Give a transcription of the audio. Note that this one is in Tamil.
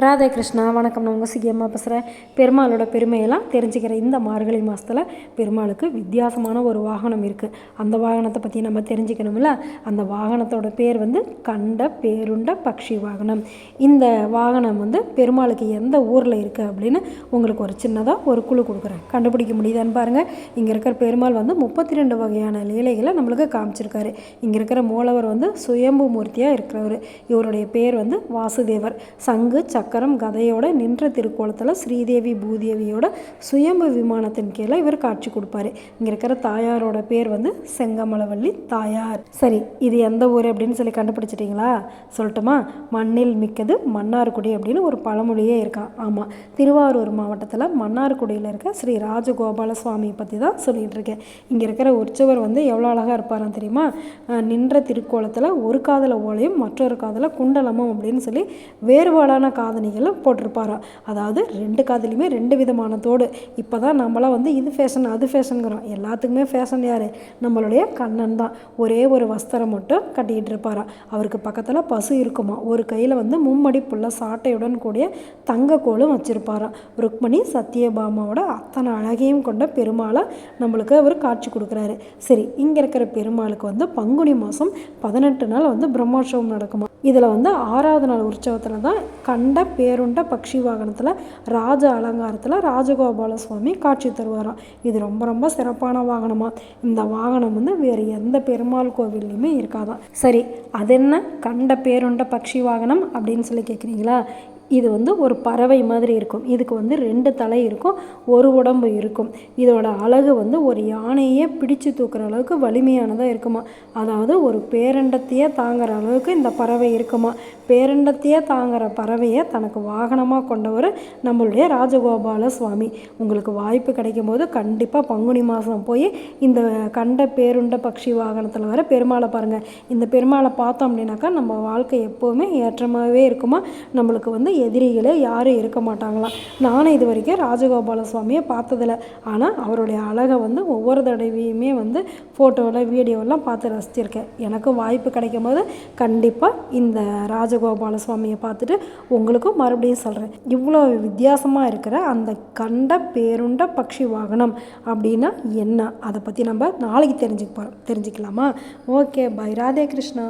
ராதே கிருஷ்ணா வணக்கம். நான் உங்கள் சிகியம்மா பேசுகிறேன் பெருமாளோட பெருமையெல்லாம் தெரிஞ்சுக்கிற இந்த மார்கழி மாதத்தில் பெருமாளுக்கு வித்தியாசமான ஒரு வாகனம் இருக்குது அந்த வாகனத்தை பற்றி நம்ம தெரிஞ்சுக்கணும்ல? அந்த வாகனத்தோட பேர் வந்து கண்ட பேருண்ட பக்ஷி வாகனம். இந்த வாகனம் வந்து பெருமாளுக்கு எந்த ஊரில் இருக்குது அப்படின்னு உங்களுக்கு ஒரு சின்னதாக ஒரு குழு கொடுக்குறேன். கண்டுபிடிக்க முடியுதான்னு பாருங்கள் இங்கே இருக்கிற பெருமாள் வந்து முப்பத்தி ரெண்டு வகையான லீலைகளை நம்மளுக்கு காமிச்சிருக்காரு. இங்கே இருக்கிற மூலவர் வந்து சுயம்பு மூர்த்தியாக இருக்கிறவர். இவருடைய பேர் வந்து வாசுதேவர். சங்கு சக்கரம் கதையோட நின்ற திருக்கோலத்தில் ஸ்ரீதேவி பூதேவியோட சுயம்பு விமானத்தின் கீழே இவர் காட்சி கொடுப்பாரு. இங்கே இருக்கிற தாயாரோட பேர் வந்து செங்கமலவள்ளி தாயார். சரி இது எந்த ஊர் அப்படின்னு சொல்லி கண்டுபிடிச்சிட்டிங்களா? சொல்லட்டுமா? மண்ணில் மிக்கது மன்னார்குடி அப்படின்னு ஒரு பழமொழியே இருக்கான் ஆமாம் திருவாரூர் மாவட்டத்தில் மன்னார்குடியில் இருக்க ஸ்ரீ ராஜகோபால சுவாமியை பற்றி தான் சொல்லிகிட்டு இருக்கேன். இங்கே இருக்கிற உற்சவர் வந்து எவ்வளோ அழகாக இருப்பாராம் தெரியுமா? நின்ற திருக்கோலத்தில் ஒரு காதல ஓலையும் மற்றொரு காதல குண்டலமும் அப்படின்னு சொல்லி வேறுபாடான காதல் காதணிகளை போட்டிருப்பாராம் அதாவது ரெண்டு காதுலேயுமே ரெண்டு விதமான தோடு. இப்போ தான் நம்மளாம் வந்து இது ஃபேஷன் அது ஃபேஷனுங்கிறோம் எல்லாத்துக்குமே ஃபேஷன் யார்? நம்மளுடைய கண்ணன் தான். ஒரே ஒரு வஸ்திரம் மட்டும் கட்டிக்கிட்டு இருப்பாராம் அவருக்கு பக்கத்தில் பசு இருக்குமா? ஒரு கையில் வந்து மும்மடிப்புள்ள சாட்டையுடன் கூடிய தங்க கோலும் வச்சுருப்பாராம் ருக்மணி சத்யபாமாவோட அத்தனை அழகையும் கொண்ட பெருமாளை நம்மளுக்கு அவர் காட்சி கொடுக்குறாரு. சரி இங்கே இருக்கிற பெருமாளுக்கு வந்து பங்குனி மாதம் பதினெட்டு நாள் வந்து பிரம்மோற்சவம் நடக்குமா? இதில் வந்து ஆறாவது நாள் உற்சவத்தில் தான் கண்ட பேருண்ட பக்ஷி வாகனத்தில் ராஜ அலங்காரத்தில் ராஜகோபால சுவாமி காட்சி தருவாராம். இது ரொம்ப ரொம்ப சிறப்பான வாகனமாக இந்த வாகனம் வந்து வேறு எந்த பெருமாள் கோவில்லையுமே இருக்காதான் சரி அது என்ன கண்ட பேருண்ட பக்ஷி வாகனம் அப்படின்னு சொல்லி கேட்குறீங்களா இது வந்து ஒரு பறவை மாதிரி இருக்கும். இதுக்கு வந்து ரெண்டு தலை இருக்கும் ஒரு உடம்பு இருக்கும். இதோட அழகு வந்து ஒரு யானையே பிடிச்சு தூக்குற அளவுக்கு வலிமையானதாக இருக்குமா? அதாவது ஒரு பேரண்டத்தையே தாங்குற அளவுக்கு இந்த பறவை இருக்குமா? பேரண்டத்தையே தாங்குற பறவையை தனக்கு வாகனமாக கொண்டவர் நம்மளுடைய ராஜகோபால சுவாமி. உங்களுக்கு வாய்ப்பு கிடைக்கும் போது கண்டிப்பாக பங்குனி மாதம் போய் இந்த கண்ட பேருண்ட பக்ஷி வாகனத்தில் வர பெருமாளை பாருங்கள் இந்த பெருமாளை பார்த்தோம் அப்படின்னாக்கா நம்ம வாழ்க்கை எப்போவுமே ஏற்றமாகவே இருக்குமா? நம்மளுக்கு வந்து எதிரிகளே யாரும் இருக்க மாட்டாங்களாம். நானும் இது வரைக்கும் ராஜகோபால சுவாமியை பார்த்ததில்ல. ஆனால் அவருடைய அழகை வந்து ஒவ்வொரு தடவையுமே வந்து ஃபோட்டோவில் வீடியோலாம் பார்த்து ரசிச்சிருக்கேன். எனக்கும் வாய்ப்பு கிடைக்கும் போது கண்டிப்பாக இந்த ராஜகோபால சுவாமியை பார்த்துட்டு உங்களுக்கும் மறுபடியும் சொல்கிறேன் இவ்வளோ வித்தியாசமாக இருக்கிற அந்த கண்ட பேருண்ட பக்ஷி வாகனம் அப்படின்னா என்ன? அதை பற்றி நம்ம நாளைக்கு தெரிஞ்சுக்க போகிறோம் தெரிஞ்சுக்கலாமா? Okay bye. ராதே கிருஷ்ணா.